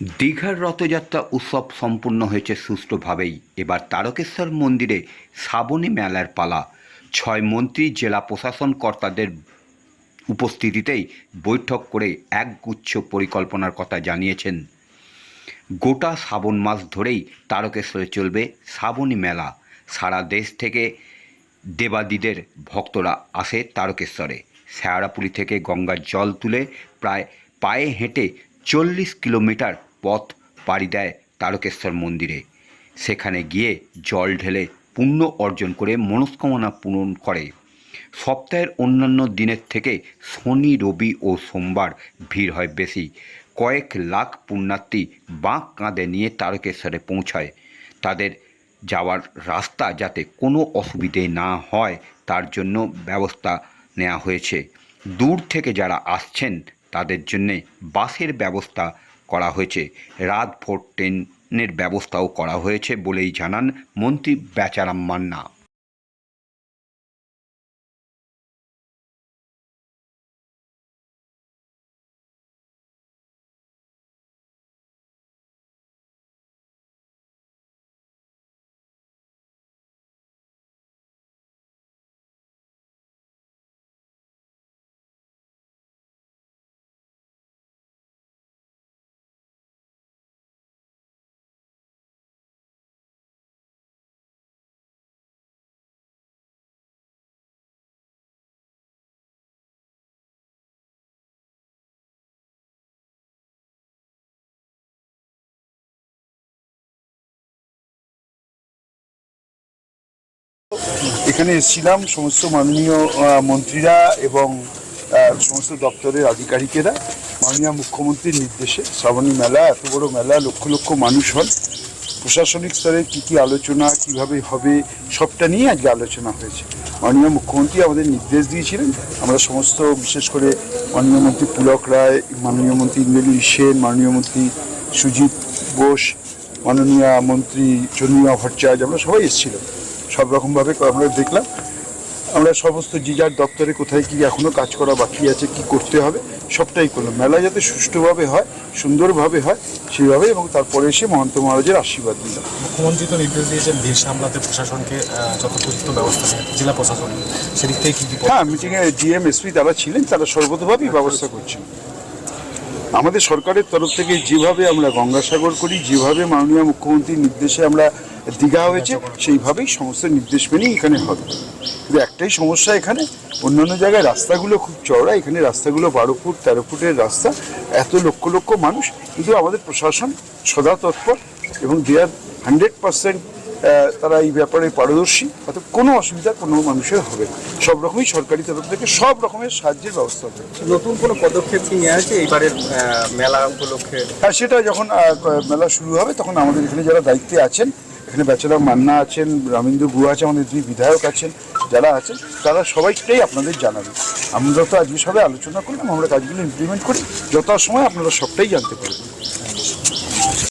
দীঘার রথযাত্রা উৎসব সম্পূর্ণ হয়েছে সুষ্ঠুভাবেই। এবার তারকেশ্বর মন্দিরে শ্রাবণী মেলার পালা। ছয় মন্ত্রী জেলা প্রশাসন কর্তাদের উপস্থিতিতেই বৈঠক করে একগুচ্ছ পরিকল্পনার কথা জানিয়েছেন। গোটা শ্রাবণ মাস ধরেই তারকেশ্বরে চলবে শ্রাবণী মেলা। সারা দেশ থেকে দেবাদিদের ভক্তরা আসে তারকেশ্বরে। শেয়ারাপুলি থেকে গঙ্গার জল তুলে প্রায় পায়ে হেঁটে চল্লিশ কিলোমিটার পথ পাড়ি দেয় তারকেশ্বর মন্দিরে। সেখানে গিয়ে জল ঢেলে পুণ্য অর্জন করে মনস্কামনা পূরণ করে। সপ্তাহের অন্যান্য দিনের থেকে শনি, রবি ও সোমবার ভিড় হয় বেশি। কয়েক লাখ পুণ্যার্থী বাঁক কাঁধে নিয়ে তারকেশ্বরে পৌঁছায়। তাদের যাওয়ার রাস্তা যাতে কোনো অসুবিধে না হয়, তার জন্য ব্যবস্থা নেওয়া হয়েছে। দূর থেকে যারা আসছেন, তাদের জন্যে বাসের ব্যবস্থা করা হয়েছে। রাত ফোর ট্রেনের ব্যবস্থাও করা হয়েছে বলেই জানান মন্ত্রী বেচারাম মান্না এখানে এসেছিলাম সমস্ত মাননীয় মন্ত্রীরা এবং সমস্ত দপ্তরের আধিকারিকেরা। মাননীয় মুখ্যমন্ত্রীর নির্দেশে শ্রাবণী মেলা, এত বড় মেলা, লক্ষ লক্ষ মানুষ হন। প্রশাসনিক স্তরে কী কী আলোচনা, কীভাবে হবে, সবটা নিয়ে আজকে আলোচনা হয়েছে। মাননীয় মুখ্যমন্ত্রী আমাদের নির্দেশ দিয়েছিলেন। আমরা সমস্ত, বিশেষ করে মাননীয় মন্ত্রী পুলক রায়, মাননীয় মন্ত্রী ইন্দ্রনীল সেন, মাননীয় মন্ত্রী সুজিত বোস, মাননীয় মন্ত্রী চন্দ্রিমা ভট্টাচার্য, আমরা সবাই এসেছিলাম। সব রকমভাবে আমরা দেখলাম। আমরা সমস্ত যে যার দপ্তরে কোথায় কি এখনও কাজ করা বাকি আছে কি করতে হবে সবটাই করলাম। মেলা যাতে সুষ্ঠুভাবে হয় সুন্দরভাবে হয় সেইভাবে এবং তারপরে এসে মহন্ত মহারাজের আশীর্বাদ নিলাম। মুখ্যমন্ত্রী তো নির্দেশ দিয়েছেন ভিড় সামলাতে প্রশাসনকে যথোপযুক্ত ব্যবস্থা নেয় জেলা প্রশাসন সেদিক থেকে কি হ্যাঁ মিটিংয়ে জিএম এসপি তারা ছিলেন তারা সর্বতভাবেই ব্যবস্থা করছেন। আমাদের সরকারের তরফ থেকে যেভাবে আমরা গঙ্গাসাগর করি যেভাবে মাননীয় মুখ্যমন্ত্রীর নির্দেশে আমরা দীঘা হয়েছে সেইভাবেই সমস্ত নির্দেশ মেনেই এখানে হবে। কিন্তু একটাই সমস্যা এখানে অন্যান্য জায়গায় রাস্তাগুলো খুব চওড়া এখানে রাস্তাগুলো বারো ফুট তেরো ফুটের রাস্তা এত লক্ষ লক্ষ মানুষ কিন্তু আমাদের প্রশাসন সদা তৎপর এবং দে আর হান্ড্রেড পার্সেন্ট তারা এই ব্যাপারে পারদর্শী অর্থাৎ কোনো অসুবিধা কোনো মানুষের হবে না। সব রকমই সরকারি তরফ থেকে সব রকমের সাহায্যের ব্যবস্থা হবে। নতুন কোনো পদক্ষেপ কি নেওয়া হয়েছে? এইবারের মেলা উপলক্ষে? হ্যাঁ সেটা যখন মেলা শুরু হবে তখন আমাদের এখানে যারা দায়িত্বে আছেন এখানে বেচারা মান্না আছেন, রামীন্দ্র গুহা আছে আমাদের দুই বিধায়ক আছেন, যারা আছেন, তারা সবাইকেই আপনাদের জানাবেন। আমরা তো আজকে সবাই আলোচনা করলাম, আমরা কাজগুলো ইমপ্লিমেন্ট করি, যথাসময় আপনারা সবটাই জানতে পারবেন।